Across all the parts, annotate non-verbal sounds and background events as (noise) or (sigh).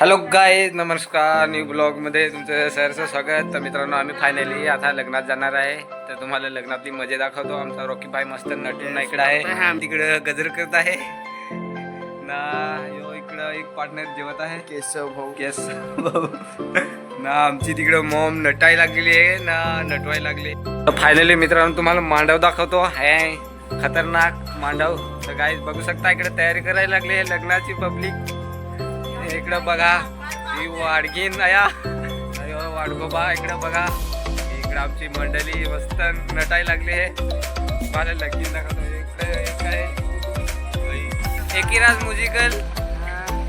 Hello गाय नमस्कार. New ब्लॉगमध्ये तुमचं सहर्ष स्वागत. तर मित्रांनो आम्ही फायनली आता लग्नात जाणार आहे. तर तुम्हाला लग्नातली मजा दाखवतो. आमचा रॉकी भाई मस्त नटून इकडं आहे. तिकडं गजर करत आहे. ना यो इकडं एक पार्टनर जेवत आहे. केशव भाऊ. केस ना आमची तिकडं मॉम नटायला लागलेली आहे. ना नटवायला लागली तर फायनली मित्रांनो तुम्हाला मांडव दाखवतो. आहे खतरनाक मांडव. तर काय बघू शकता इकडे तयारी करायला लागली आहे लग्नाची पब्लिक इकडं बघा ही वाडगीन आया अयो वाडगोबा इकडं बघा. इकडं आमची मंडळी मस्त नटायला लागली आहे. मला लगीन दाखवतो. इकडे एक आहे. एकिराज म्युझिकल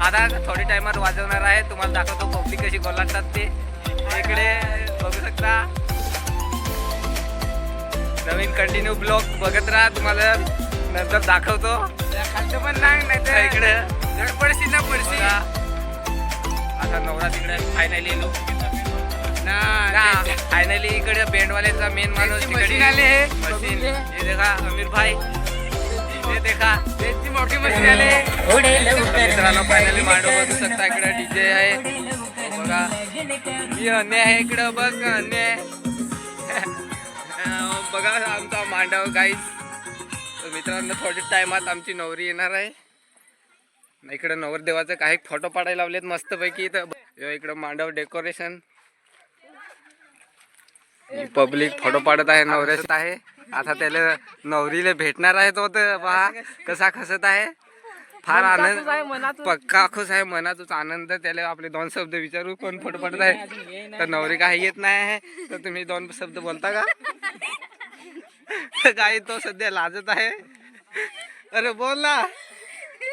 आता थोडी टायमात वाजवणार आहे. तुम्हाला दाखवतो पब्लिक कशी गोलाटतात ते. इकडे बघू शकता. नवीन कंटिन्यू ब्लॉग बघत राहा. तुम्हाला नंतर दाखवतो. खालचं पण नाही नाही इकडे. पडशी ना पडशी नवरा तिकडे फायनली लोक फायनली इकडे बेंडवाल्याचा मेन माणूस मशीन आले मशीन. हे देखा अमीर भाई. हे देखा. त्यांची मोठी मशीन आले मित्रांनो फायनली मांडव बघू शकता इकडे डीजे आहे. बघा. ही अन्य आहे इकडं. बघ अन्य आहे. बघा आमचा मांडव गाईस मित्रांनो थोड्या टायमात आमची नवरी येणार आहे. इकडं नवरदेवाचं काही फोटो पाडायला लावलेत मस्तपैकी. तर ह्यो इकडं मांडव डेकोरेशन. पब्लिक फोटो पाडत आहे नवऱ्यात आहे. आता त्याला नवरीला भेटणार आहे तो तर पहा कसा खसत आहे. फार आनंद पक्का खुश आहे मनातच आनंद त्याला आपले दोन शब्द विचारू कोण फोटो पाडत आहे? तर नवरी काही येत नाही आहे. तर तुम्ही दोन शब्द बोलता का? काही तो सध्या लाजत आहे. अरे बोल ना.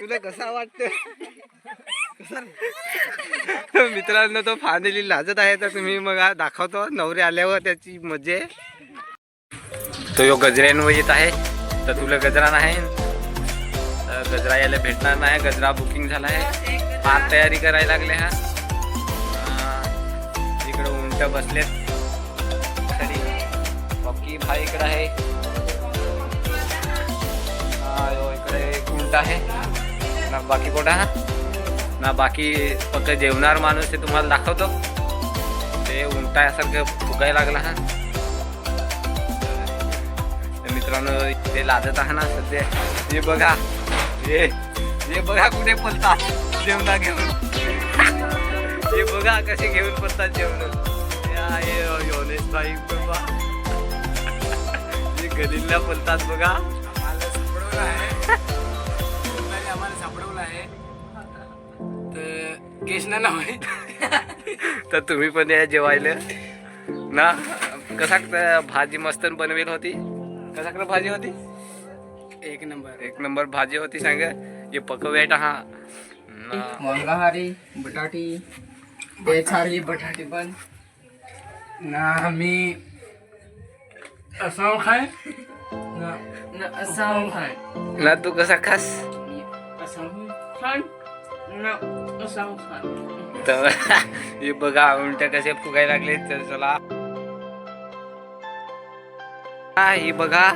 तुला कसा वाटत (laughs) मित्रांनो तो फायनली लाजत आहे तर तुम्ही मग दाखवतो. नवरे आल्यावर त्याची मजे. तो यो गजऱ्यांवर येत आहे. तर तुला गजरा नाही. गजरा यायला भेटणार नाही. गजरा बुकिंग झाला आहे फार तयारी करायला लागले हा. इकडे उंट बसलेत. बाकी भाई इकडे आहे. इकडे एक उंट आहे. बाकी बाकी हा ना बाकी फक्त जेवणार माणूस ते तुम्हाला दाखवतो. ते उंटासारखं फुगायला लागला हा. मित्रांनो ते लादत आहे ना सध्या. हे बघा. हे हे बघा कुठे पलतात जेवणा घेऊन. हे बघा कसे घेऊन पलतात जेवण. या हे योनेश भाई बाबा हे गलिल्ला पलतात बघा. तर केशना नाव आहे तर तुम्ही पण या जेवायला. ना कसा क- भाजी मस्त बनवेल होती? कसा क- भाजी होती? एक नंबर. एक नंबर भाजी होती सांग. हे पकवेट हा. ना. मंगाहारी बटाटी. बेछारी बटाटी पण. ना मी असाम खाय. ना. ना असाम खाय. ना तू कसा खास? असाम खाय. ना तर हे बघा उलट कसे फुगायला लागले तर चला हा ही बघा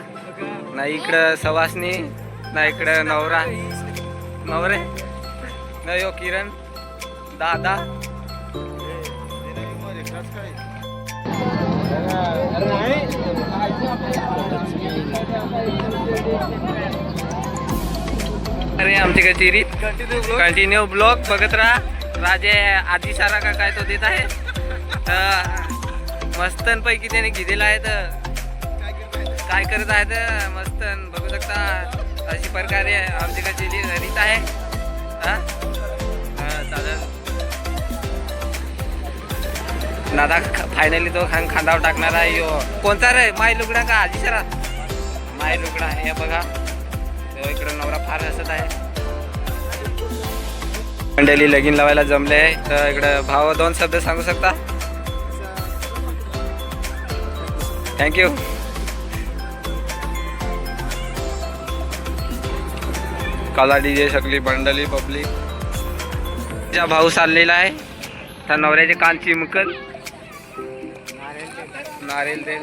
ना इकडं सवासनी ना इकडं नवरा नवरे ना यो किरण दादा अरे आमच्या कचेरीत कंटिन्यू ब्लॉग बघत राहा। राजे आधी सारा का काय तो देत आहे तर मस्तनपैकी त्याने घेतलेला आहे तर काय करत आहे तर मस्तन बघू शकता। अशी प्रकारे आमची कचेरी रीत आहे। हा चालेल नादा फायनली तो खान खांदावर टाकणार आहे यो. कोणता रे? माय लुगडा का? आजी सरा? माय लुगडा हे बघा. हो, तो इकडं नवरा फार हसत आहे. मंडळी लगीन लावायला जमले आहे तर इकडं भाव दोन शब्द सांगू शकता? थँक्यू काला डीजे सगळी मंडळी पब्लिक त्या भाऊ चाललेला आहे त्या नवऱ्याचे कान चिमकल. नारेल तेल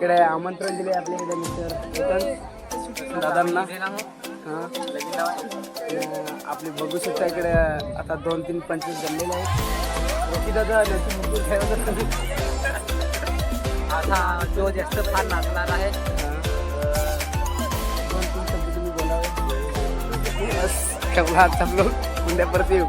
इकडे आमंत्रण दिले आपल्याकडे मिस्टर दादांना. हां. आपले बघू शकता इकडे आता दोन तीन पंचवीस जमलेले आहेत. रोकी दादा नक्की आता जो जास्त फार नाचणार आहे. दोन तीन शब्द तुम्ही बोलावे. बस ठेवला आता लोक उद्या परत येऊ.